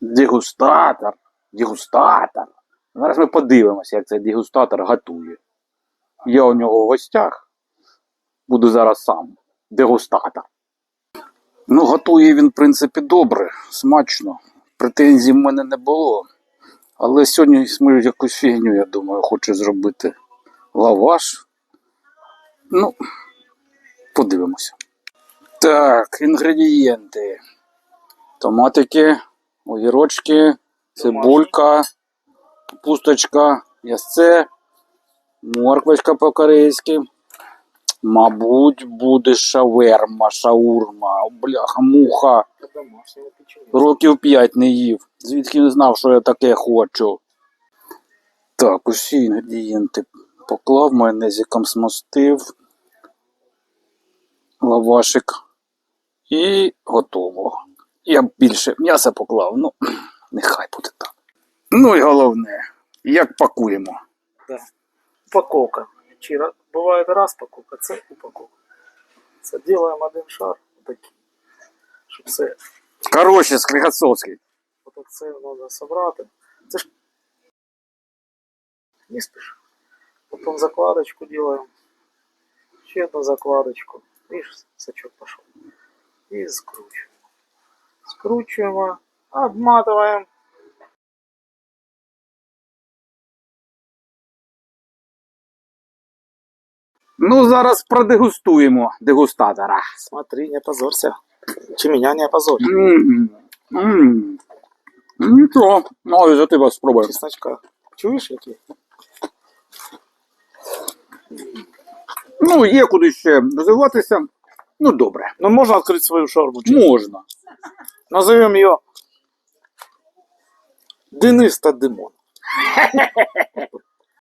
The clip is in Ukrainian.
Дегустатор. Дегустатор. Зараз ми подивимося, як цей дегустатор готує. Я у нього в гостях. Буду зараз сам. Дегустатор. Ну, готує він, в принципі, добре, смачно. Претензій в мене не було. Але сьогодні ми якусь фігню, я думаю, хоче зробити лаваш. Ну, подивимося. Так, інгредієнти. Томатики, огірочки, цибулька, пусточка, ясце, морквочка по-корейськи. Мабуть, буде шаверма, шаурма, бляха, муха. Років п'ять не їв. Звідки не знав, що я таке хочу. Так, усі інгредієнти поклав, майонезиком смастив, лавашик і готово. Я б більше м'яса поклав, ну, нехай буде так. Ну і головне, як пакуємо. Да. Упаковка. Чи буває розпаковка, це упаковка. Це робимо один шар, отакий. Щоб все, Коротше, Склігацовський. отак це треба зібрати. Це ж не спіш. Потім закладочку робимо. Ще одну закладочку. Видиш, сачок пішов. І скручуємо. Скручуємо, обматуємо. Ну, зараз продегустуємо дегустатора. Смотри, не позорься. Чи меня не м. Нічого, ну, за тебе спробуємо. Чесночка. Чуєш які? Ну, є куди ще розвиватися. Ну, добре. Ну можна відкрити свою шаурму. чи- Можна. Назовем ее Денис та Димон.